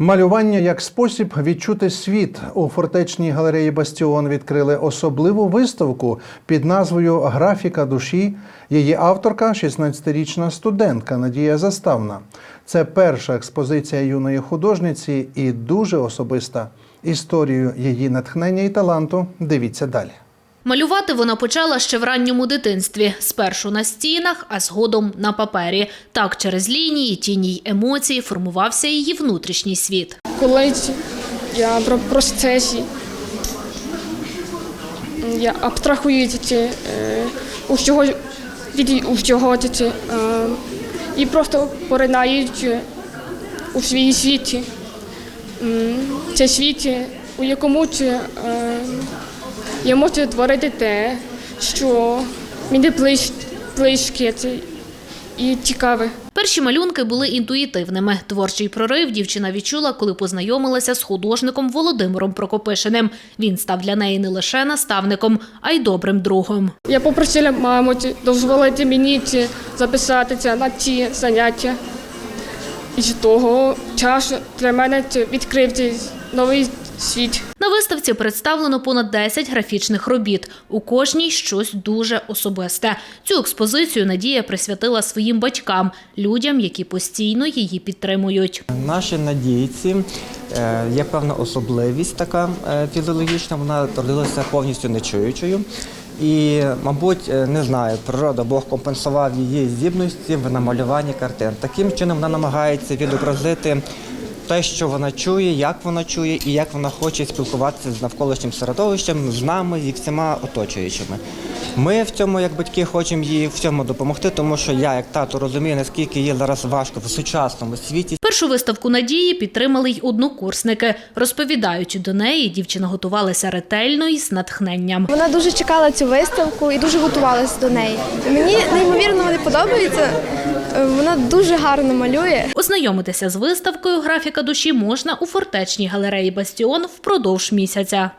Малювання як спосіб відчути світ у фортечній галереї Бастіон відкрили особливу виставку під назвою Графіка душі. Її авторка 16-річна студентка Надія Заставна. Це перша експозиція юної художниці і дуже особиста. Історію її натхнення і таланту дивіться далі. Малювати вона почала ще в ранньому дитинстві, спершу на стінах, а згодом на папері. Так через лінії, тіні й емоції формувався її внутрішній світ. Колись я в процесі я абстрахуюся е, у всього від усього е, і просто поринаючи у свій світі. Це світ, у якому е, я можу творити те, що мені близьке і цікаве. Перші малюнки були інтуїтивними. Творчий прорив дівчина відчула, коли познайомилася з художником Володимиром Прокопишиним. Він став для неї не лише наставником, а й добрим другом. Я попросила маму дозволити мені записатися на ці заняття. І з того часу для мене це відкрив новий світ. На виставці представлено понад 10 графічних робіт. У кожній щось дуже особисте. Цю експозицію Надія присвятила своїм батькам, людям, які постійно її підтримують. Наші надійці е, є певна особливість така е, фізіологічна. Вона родилася повністю нечуючою. І, мабуть, е, не знаю, природа Бог компенсував її здібності в намалюванні картин. Таким чином вона намагається відобразити те, що вона чує, як вона чує і як вона хоче спілкуватися з навколишнім середовищем, з нами і всіма оточуючими. Ми в цьому, як батьки, хочемо їй в цьому допомогти, тому що я, як тато, розумію, наскільки їй зараз важко в сучасному світі Першу виставку Надії підтримали й однокурсники. Розповідають, до неї дівчина готувалася ретельно і з натхненням. Вона дуже чекала цю виставку і дуже готувалася до неї. Мені неймовірно вони подобаються. Вона дуже гарно малює. Ознайомитися з виставкою графіка душі можна у фортечній галереї Бастіон впродовж місяця.